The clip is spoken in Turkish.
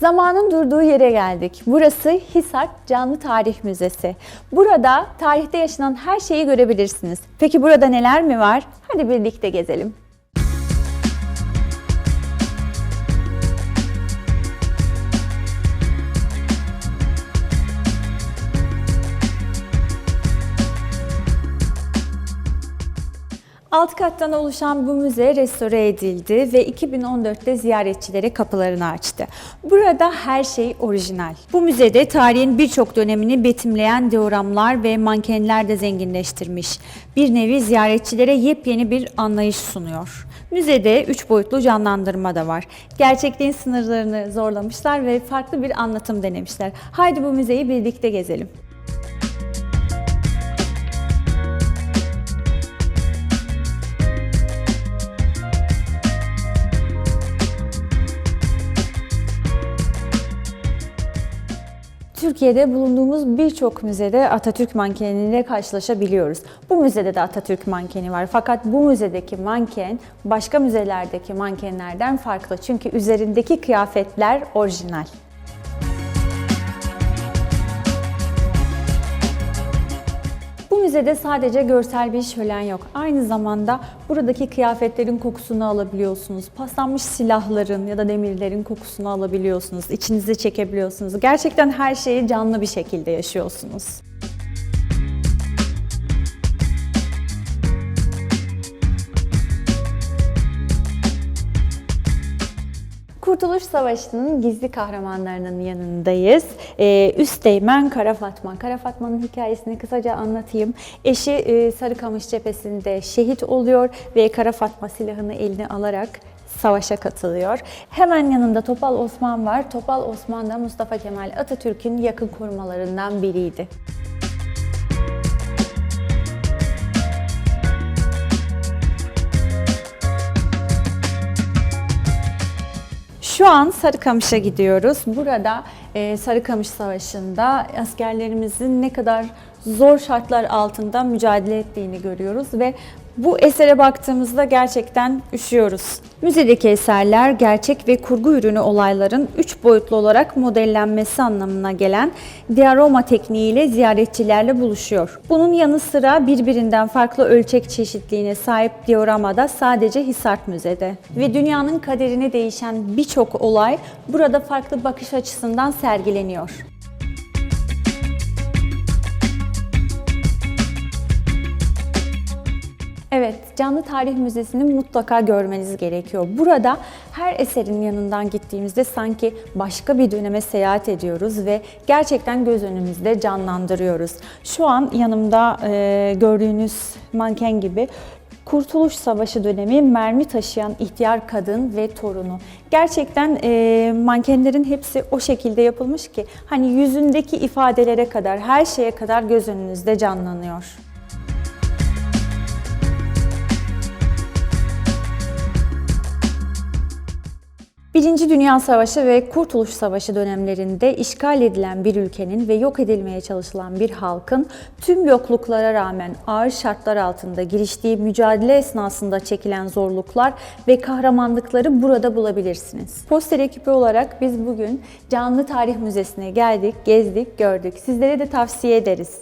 Zamanın durduğu yere geldik. Burası Hisar Canlı Tarih Müzesi. Burada tarihte yaşanan her şeyi görebilirsiniz. Peki burada neler mi var? Hadi birlikte gezelim. Alt kattan oluşan bu müze restore edildi ve 2014'te ziyaretçilere kapılarını açtı. Burada her şey orijinal. Bu müzede tarihin birçok dönemini betimleyen dioramlar ve mankenler de zenginleştirmiş. Bir nevi ziyaretçilere yepyeni bir anlayış sunuyor. Müzede üç boyutlu canlandırma da var. Gerçekliğin sınırlarını zorlamışlar ve farklı bir anlatım denemişler. Haydi bu müzeyi birlikte gezelim. Türkiye'de bulunduğumuz birçok müzede Atatürk mankeniyle karşılaşabiliyoruz. Bu müzede de Atatürk mankeni var. Fakat bu müzedeki manken başka müzelerdeki mankenlerden farklı. Çünkü üzerindeki kıyafetler orijinal. Müzede sadece görsel bir şölen yok. Aynı zamanda buradaki kıyafetlerin kokusunu alabiliyorsunuz. Paslanmış silahların ya da demirlerin kokusunu alabiliyorsunuz. İçinize çekebiliyorsunuz. Gerçekten her şeyi canlı bir şekilde yaşıyorsunuz. Kurtuluş Savaşı'nın gizli kahramanlarının yanındayız. Ee, Üsteğmen Kara Fatma. Kara Fatma'nın hikayesini kısaca anlatayım. Eşi e, Sarıkamış cephesinde şehit oluyor ve Kara Fatma silahını eline alarak savaşa katılıyor. Hemen yanında Topal Osman var. Topal Osman da Mustafa Kemal Atatürk'ün yakın korumalarından biriydi. Şu an Sarıkamış'a gidiyoruz. Burada e, Sarıkamış Savaşı'nda askerlerimizin ne kadar zor şartlar altında mücadele ettiğini görüyoruz ve bu esere baktığımızda gerçekten üşüyoruz. Müzedeki eserler gerçek ve kurgu ürünü olayların üç boyutlu olarak modellenmesi anlamına gelen diorama tekniğiyle ziyaretçilerle buluşuyor. Bunun yanı sıra birbirinden farklı ölçek çeşitliliğine sahip dioramada sadece Hisart Müze'de. Ve dünyanın kaderini değişen birçok olay burada farklı bakış açısından sergileniyor. Evet, Canlı Tarih Müzesi'ni mutlaka görmeniz gerekiyor. Burada her eserin yanından gittiğimizde sanki başka bir döneme seyahat ediyoruz ve gerçekten göz önümüzde canlandırıyoruz. Şu an yanımda e, gördüğünüz manken gibi Kurtuluş Savaşı dönemi mermi taşıyan ihtiyar kadın ve torunu. Gerçekten e, mankenlerin hepsi o şekilde yapılmış ki hani yüzündeki ifadelere kadar her şeye kadar göz önünüzde canlanıyor. Birinci Dünya Savaşı ve Kurtuluş Savaşı dönemlerinde işgal edilen bir ülkenin ve yok edilmeye çalışılan bir halkın tüm yokluklara rağmen ağır şartlar altında giriştiği mücadele esnasında çekilen zorluklar ve kahramanlıkları burada bulabilirsiniz. Poster ekibi olarak biz bugün Canlı Tarih Müzesi'ne geldik, gezdik, gördük. Sizlere de tavsiye ederiz.